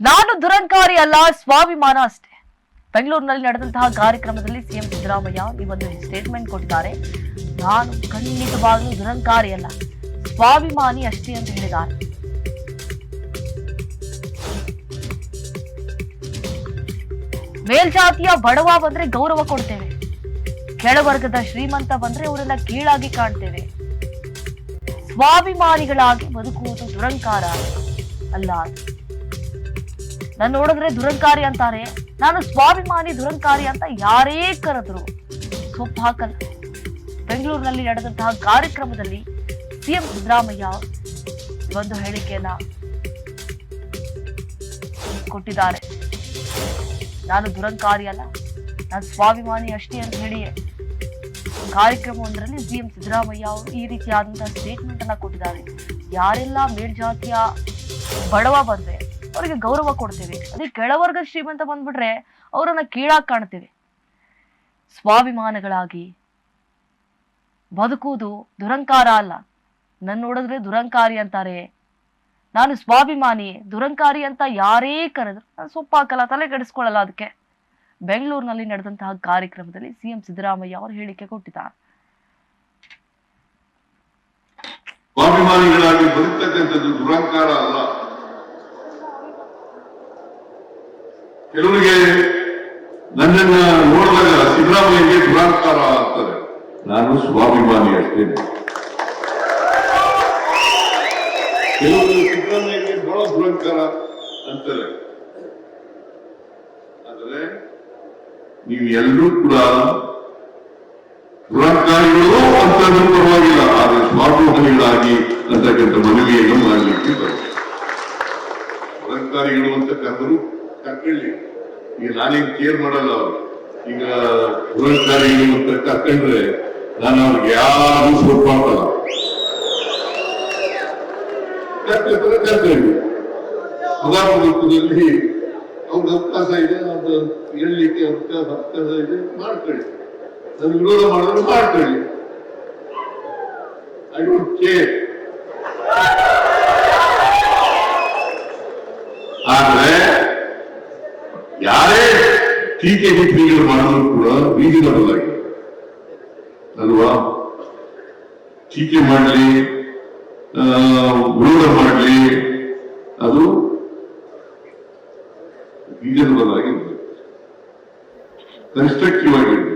ನಾನು ದುರಂಕಾರಿ ಅಲ್ಲ, ಸ್ವಾಭಿಮಾನ ಅಷ್ಟೇ. ಬೆಂಗಳೂರಿನಲ್ಲಿ ನಡೆದಂತಹ ಕಾರ್ಯಕ್ರಮದಲ್ಲಿ ಸಿಎಂ ಸಿದ್ದರಾಮಯ್ಯ ಈ ಒಂದು ಸ್ಟೇಟ್ಮೆಂಟ್ ಕೊಟ್ಟಿದ್ದಾರೆ ನಾನು ಖಂಡಿತವಾಗ್ಲೂ ದುರಂಕಾರಿ ಅಲ್ಲ, ಸ್ವಾಭಿಮಾನಿ ಅಷ್ಟೇ ಅಂತ ಹೇಳಿದ್ದಾರೆ. ಮೇಲ್ಜಾತಿಯ ಬಡವ ಬಂದ್ರೆ ಗೌರವ ಕೊಡ್ತೇವೆ. ಕೆಳವರ್ಗದ ಶ್ರೀಮಂತ ಬಂದ್ರೆ ಅವರೆಲ್ಲ ಕೀಳಾಗಿ ಕಾಣ್ತೇವೆ. ಸ್ವಾಭಿಮಾನಿಗಳಾಗಿ ಬದುಕುವುದು ದುರಂಕಾರ ಅಲ್ಲ. ನಾನು ನೋಡಿದ್ರೆ ದುರಂಕಾರಿ ಅಂತಾರೆ. ನಾನು ಸ್ವಾಭಿಮಾನಿ, ದುರಂಕಾರಿ ಅಂತ ಯಾರೇ ಕರೆದ್ರು. ಸೊಪ್ಪು ಹಾಕಲ್ಲ. ಬೆಂಗಳೂರಿನಲ್ಲಿ ನಡೆದಂತಹ ಕಾರ್ಯಕ್ರಮದಲ್ಲಿ ಸಿಎಂ ಸಿದ್ದರಾಮಯ್ಯ ಒಂದು ಹೇಳಿಕೆಯನ್ನ ಕೊಟ್ಟಿದ್ದಾರೆ. ನಾನು ದುರಂಕಾರಿ ಅಲ್ಲ, ನಾನು ಸ್ವಾಭಿಮಾನಿ ಅಷ್ಟೇ ಅಂತ ಹೇಳಿ ಕಾರ್ಯಕ್ರಮವೊಂದರಲ್ಲಿ ಸಿಎಂ ಸಿದ್ದರಾಮಯ್ಯ ಅವರು ಈ ರೀತಿಯಾದಂತಹ ಸ್ಟೇಟ್ಮೆಂಟ್ ಅನ್ನ ಕೊಟ್ಟಿದ್ದಾರೆ. ಯಾರೆಲ್ಲ ಮೇಲ್ಜಾತಿಯ ಬಡವ ಬಂದ್ರೆ ಅವರಿಗೆ ಗೌರವ ಕೊಡ್ತೇವೆ. ಅದೇ ಕೆಳವರ್ಗ ಶ್ರೀಮಂತ ಬಂದ್ಬಿಟ್ರೆ ಅವರನ್ನ ಕೀಳಾಗಿ ಕಾಣ್ತೇವೆ. ಸ್ವಾಭಿಮಾನಗಳಾಗಿ ಬದುಕುವುದು ದುರಂಕಾರ ಅಲ್ಲ. ನನ್ನ ನೋಡಿದ್ರೆ ದುರಂಕಾರಿ ಅಂತಾರೆ. ನಾನು ಸ್ವಾಭಿಮಾನಿ, ದುರಂಕಾರಿ ಅಂತ ಯಾರೇ ಕರೆದ್ರು ನಾನು ಸೊಪ್ಪಾಕಲ್ಲ, ತಲೆ ಕೆಡಿಸ್ಕೊಳ್ಳಲ್ಲ ಅದಕ್ಕೆ ಬೆಂಗಳೂರಿನಲ್ಲಿ ನಡೆದಂತಹ ಕಾರ್ಯಕ್ರಮದಲ್ಲಿ ಸಿಎಂ ಸಿದ್ದರಾಮಯ್ಯ ಅವರು ಹೇಳಿಕೆ ಕೊಟ್ಟಿದ್ದಾರೆ ಸ್ವಾಭಿಮಾನಿಗಳಾಗಿ ಬದುಕ್ತಕ್ಕಂಥದ್ದು ದುರಂಕಾರ ಅಲ್ಲ. ಕೆಲವರಿಗೆ ನನ್ನನ್ನ ನೋಡಿದಾಗ ಸಿದ್ದರಾಮಯ್ಯಗೆ ದುರಾಂಕಾರ ಆಗ್ತದೆ. ನಾನು ಸ್ವಾಭಿಮಾನಿ ಅಷ್ಟೇನೆ. ಕೆಲವರು ಸಿದ್ದರಾಮಯ್ಯಗೆ ಬಹಳ ದುರಂಕಾರ ಅಂತಾರೆ. ಆದರೆ ನೀವು ಎಲ್ಲರೂ ಕೂಡ ದುರಂಕಾರಿಗಳು ಅಂತ ಪರವಾಗಿಲ್ಲ, ಆದರೆ ಸ್ವಾಭಿಮಾನಿಗಳಾಗಿ ಅಂತಕ್ಕಂಥ ಮನವಿಯನ್ನು ಮಾಡಲಿಕ್ಕೆ ಬರುತ್ತೆ ದುರಂಕಾರಿಗಳು ಅಂತ ಕರೆದ್ರು ಕರ್ಕೊಳ್ಳಿ ಈಗ ನಾನೀಗ ಕೇರ್ ಮಾಡಲ್ಲ ಅವ್ರು. ಈಗ ಪುರಸ್ಕಾರಿ ಕರ್ಕೊಂಡ್ರೆ ನಾನು ಅವ್ರಿಗೆ ಯಾರು ಸ್ವಲ್ಪ ಮಾಡಲ್ಲ ರೂಪದಲ್ಲಿ ಅವ್ರಿಗೆ ಅವಕಾಶ ಇದೆ, ಅದು ಹೇಳಲಿಕ್ಕೆ ಅವಕಾಶ ಅವಕಾಶ ಇದೆ, ಮಾಡ್ಕೊಳ್ಳಿ. ನನ್ನ ವಿರೋಧ ಮಾಡಿದ್ರೆ ಮಾಡ್ಕೊಳ್ಳಿ. ಐ ಡೋಂಟ್ ಕೇರ್ ಆದ್ರೆ ಟೀಕೆ ಟಿಪ್ಪಣಿಗಳು ಮಾಡಲು ಕೂಡ ರೀಸನಬಲ್ ಆಗಿ ಅಲ್ವಾ? ಟೀಕೆ ಮಾಡಲಿ ವಿರೋಧ ಮಾಡಲಿ, ಅದು ರೀಸನಬಲ್ ಆಗಿರ್ಬೇಕು ಕನ್ಸ್ಟ್ರಕ್ಟಿವ್ ಆಗಿರ್ಬೇಕು